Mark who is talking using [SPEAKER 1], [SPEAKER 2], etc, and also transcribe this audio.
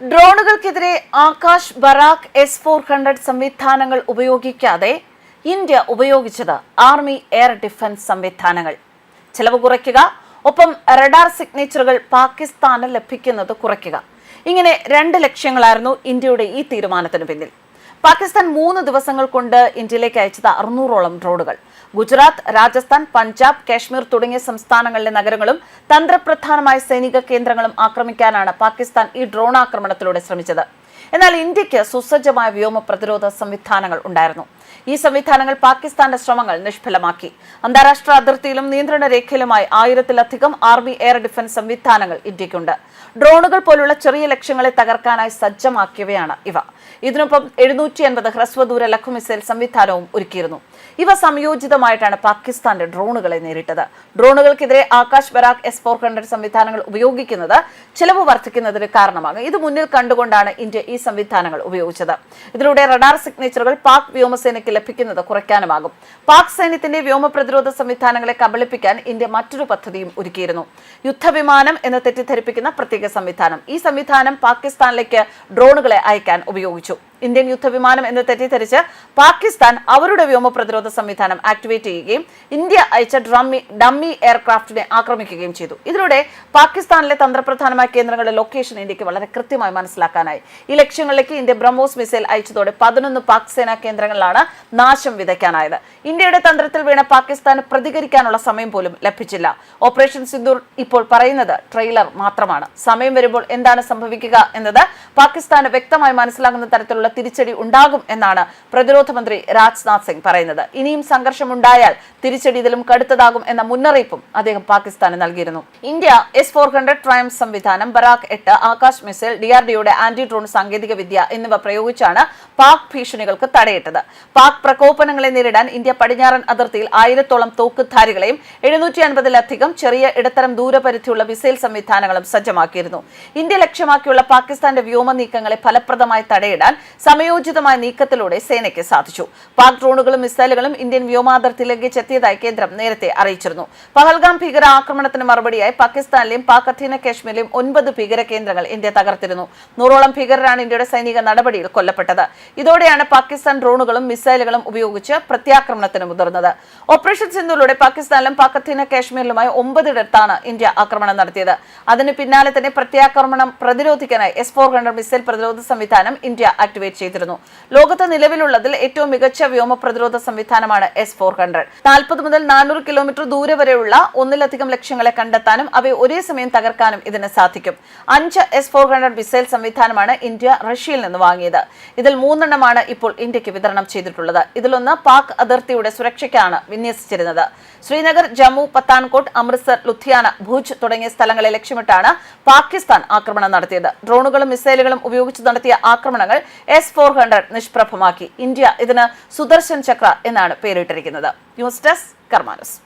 [SPEAKER 1] ഡ്രോണുകൾക്കെതിരെ Akash Barak S four hundred സംവിധാനങ്ങൾ ഉപയോഗിക്കാതെ India ഉപയോഗിച്ചത് ആർമി എയർ ഡിഫൻസ് സംവിധാനങ്ങൾ. ചെലവ് കുറയ്ക്കുക ഒപ്പം റഡാർ സിഗ്നേച്ചറുകൾ പാകിസ്ഥാന് ലഭിക്കുന്നത് കുറയ്ക്കുക. ഇങ്ങനെ രണ്ട് ലക്ഷ്യങ്ങളായിരുന്നു ഇന്ത്യയുടെ ഈ തീരുമാനത്തിന് പിന്നിൽ. പാകിസ്ഥാൻ മൂന്ന് ദിവസങ്ങൾ കൊണ്ട് ഇന്ത്യയിലേക്ക് അയച്ചത് അറുന്നൂറോളം ഡ്രോണുകൾ. ഗുജറാത്ത് രാജസ്ഥാൻ പഞ്ചാബ് കാശ്മീർ തുടങ്ങിയ സംസ്ഥാനങ്ങളിലെ നഗരങ്ങളും തന്ത്രപ്രധാനമായ സൈനിക കേന്ദ്രങ്ങളും ആക്രമിക്കാനാണ് പാകിസ്ഥാൻ ഈ ഡ്രോൺ ആക്രമണത്തിലൂടെ ശ്രമിച്ചത്. എന്നാൽ ഇന്ത്യയ്ക്ക് സുസജ്ജമായ വ്യോമ പ്രതിരോധ സംവിധാനങ്ങൾ ഉണ്ടായിരുന്നു. ഈ സംവിധാനങ്ങൾ പാകിസ്ഥാന്റെ ശ്രമങ്ങൾ നിഷ്ഫലമാക്കി. അന്താരാഷ്ട്ര അതിർത്തിയിലും നിയന്ത്രണ രേഖയിലുമായി ആയിരത്തിലധികം ആർമി എയർ ഡിഫൻസ് സംവിധാനങ്ങൾ ഇന്ത്യക്കുണ്ട് ഡ്രോണുകൾ പോലുള്ള ചെറിയ ലക്ഷ്യങ്ങളെ തകർക്കാനായി സജ്ജമാക്കിയവയാണ് ഇവ. ഇതിനൊപ്പം എഴുന്നൂറ്റി അൻപത് ഹ്രസ്വദൂര ലഘു മിസൈൽ സംവിധാനവും ഒരുക്കിയിരുന്നു. ഇവ സംയോജിതമായിട്ടാണ് പാകിസ്ഥാന്റെ ഡ്രോണുകളെ നേരിട്ടത്. ഡ്രോണുകൾക്കെതിരെ Akash Barak S four hundred സംവിധാനങ്ങൾ ഉപയോഗിക്കുന്നത് ചിലവ് വർദ്ധിക്കുന്നതിന് കാരണമാകും. ഇത് മുന്നിൽ കണ്ടുകൊണ്ടാണ് ഇന്ത്യ ഈ സംവിധാനങ്ങൾ ഉപയോഗിച്ചത്. ഇതിലൂടെ റഡാർ സിഗ്നേച്ചറുകൾ പാക് വ്യോമസേനയ്ക്ക് ലഭിക്കുന്നത് കുറയ്ക്കാനുമാകും. പാക് സൈന്യത്തിന്റെ വ്യോമ പ്രതിരോധ സംവിധാനങ്ങളെ കബളിപ്പിക്കാൻ ഇന്ത്യ മറ്റൊരു പദ്ധതിയും ഒരുക്കിയിരുന്നു. യുദ്ധവിമാനം എന്ന് തെറ്റിദ്ധരിപ്പിക്കുന്ന പ്രത്യേക സംവിധാനം. ഈ സംവിധാനം പാകിസ്ഥാനിലേക്ക് ഡ്രോണുകളെ അയക്കാൻ ഉപയോഗിച്ചു. ഇന്ത്യൻ യുദ്ധവിമാനം എന്ന് തെറ്റിദ്ധരിച്ച് പാകിസ്ഥാൻ അവരുടെ വ്യോമ പ്രതിരോധ സംവിധാനം ആക്ടിവേറ്റ് ചെയ്യുകയും ഇന്ത്യ അയച്ച ഡ്രമ്മി ഡമ്മി എയർക്രാഫ്റ്റിനെ ആക്രമിക്കുകയും ചെയ്തു. ഇതിലൂടെ പാകിസ്ഥാനിലെ തന്ത്രപ്രധാനമായ കേന്ദ്രങ്ങളുടെ ലൊക്കേഷൻ ഇന്ത്യയ്ക്ക് വളരെ കൃത്യമായി മനസ്സിലാക്കാനായി. ഈ ലക്ഷ്യങ്ങളിലേക്ക് ഇന്ത്യ ബ്രഹ്മോസ് മിസൈൽ അയച്ചതോടെ പതിനൊന്ന് പാക് സേനാ കേന്ദ്രങ്ങളിലാണ് നാശം വിതയ്ക്കാനായത്. ഇന്ത്യയുടെ തന്ത്രത്തിൽ വീണ പാകിസ്ഥാന് പ്രതികരിക്കാനുള്ള സമയം പോലും ലഭിച്ചില്ല. ഓപ്പറേഷൻ സിന്ദൂർ ഇപ്പോൾ പറയുന്നത് ട്രെയിലർ മാത്രമാണ്. സമയം വരുമ്പോൾ എന്താണ് സംഭവിക്കുക എന്നത് പാകിസ്ഥാന് വ്യക്തമായി മനസ്സിലാകുന്ന തരത്തിലുള്ള തിരിച്ചടി ഉണ്ടാകും എന്നാണ് പ്രതിരോധ മന്ത്രി രാജ്നാഥ് സിംഗ് പറയുന്നത്. ഇനിയും സംഘർഷമുണ്ടായാൽ തിരിച്ചടി ഇതിലും കടുത്തതാകും എന്ന മുന്നറിയിപ്പും അദ്ദേഹം പാകിസ്ഥാന് നൽകിയിരുന്നു. India S four hundred Triumf സംവിധാനം ബറാക്ക് എട്ട് ആകാശ് മിസൈൽ ഡിആർഡിയുടെ ആന്റി ഡ്രോൺ സാങ്കേതിക വിദ്യ എന്നിവ പ്രയോഗിച്ചാണ് പാക് ഭീഷണികൾക്ക് തടയിട്ടത്. പാക് പ്രകോപനങ്ങളെ നേരിടാൻ ഇന്ത്യ പടിഞ്ഞാറൻ അതിർത്തിയിൽ ആയിരത്തോളം തോക്കുധാരികളെയും എഴുന്നൂറ്റി അൻപതിലധികം ചെറിയ ഇടത്തരം ദൂരപരിധിയുള്ള മിസൈൽ സംവിധാനങ്ങളും സജ്ജമാക്കിയിരുന്നു. ഇന്ത്യ ലക്ഷ്യമാക്കിയുള്ള പാകിസ്ഥാന്റെ വ്യോമ നീക്കങ്ങളെ ഫലപ്രദമായി തടയിടാൻ സമയോചിതമായ നീക്കത്തിലൂടെ സേനയ്ക്ക് സാധിച്ചു. പാക് ഡ്രോണുകളും മിസൈലുകളും ഇന്ത്യൻ വ്യോമാതിർത്തിയിലേക്ക് എത്തിയതായി കേന്ദ്രം നേരത്തെ അറിയിച്ചിരുന്നു. പഹൽഗാം ഭീകര ആക്രമണത്തിന് മറുപടിയായി പാകിസ്ഥാനിലെയും പാക് അധീന കാശ്മീരിലെയും ഒൻപത് ഭീകര കേന്ദ്രങ്ങൾ ഇന്ത്യ തകർത്തിരുന്നു. നൂറോളം ഭീകരരാണ് ഇന്ത്യയുടെ സൈനിക നടപടിയിൽ കൊല്ലപ്പെട്ടത്. ഇതോടെയാണ് പാകിസ്ഥാൻ ഡ്രോണുകളും മിസൈലുകളും ഉപയോഗിച്ച് പ്രത്യാക്രമണത്തിന് മുതിർന്നത്. ഓപ്പറേഷൻ സിന്ധുവിലൂടെ പാകിസ്ഥാനിലും പാക് അധീന കാശ്മീരിലുമായി ഒമ്പതിടത്താണ് ഇന്ത്യ ആക്രമണം നടത്തിയത്. അതിന് പിന്നാലെ തന്നെ പ്രത്യാക്രമണം പ്രതിരോധിക്കാനായി എസ് ഫോർ ഹൺഡ്രഡ് മിസൈൽ പ്രതിരോധ സംവിധാനം ഇന്ത്യ ആക്ടിവേറ്റ് ചെയ്തിരുന്നു. ലോകത്ത് നിലവിലുള്ളതിൽ ഏറ്റവും മികച്ച വ്യോമ പ്രതിരോധ സംവിധാനമാണ് എസ് ഫോർ ഹൺഡ്രഡ് നാൽപ്പത് മുതൽ നാനൂറ് കിലോമീറ്റർ ദൂരെ വരെയുള്ള ഒന്നിലധികം ലക്ഷ്യങ്ങളെ കണ്ടെത്താനും അവയെ ഒരേ സമയം തകർക്കാനും ഇതിന് സാധിക്കും. അഞ്ച് എസ് ഫോർ ഹൺഡ്രഡ് മിസൈൽ സംവിധാനമാണ് ഇന്ത്യ റഷ്യയിൽ നിന്ന് വാങ്ങിയത്. ഇതിൽ മൂന്നെണ്ണമാണ് ഇപ്പോൾ ഇന്ത്യയ്ക്ക് വിതരണം ചെയ്തിട്ടുള്ളത്. ഇതിലൊന്ന് പാക് അതിർത്തിയുടെ സുരക്ഷയ്ക്കാണ് വിന്യസിച്ചിരുന്നത്. ശ്രീനഗർ ജമ്മു പത്താൻകോട്ട് അമൃത്സർ ലുധിയാന ഭൂജ് തുടങ്ങിയ സ്ഥലങ്ങളെ ലക്ഷ്യമിട്ടാണ് പാകിസ്ഥാൻ ആക്രമണം നടത്തിയത്. ഡ്രോണുകളും മിസൈലുകളും ഉപയോഗിച്ച് നടത്തിയ ആക്രമണങ്ങൾ എസ് ഫോർ ഹൺഡ്രഡ് നിഷ്പ്രഭമാക്കി. ഇന്ത്യ ഇതിന് സുദർശൻ ചക്ര എന്നാണ് പേരിട്ടിരിക്കുന്നത്. News desk കർമാനസ്.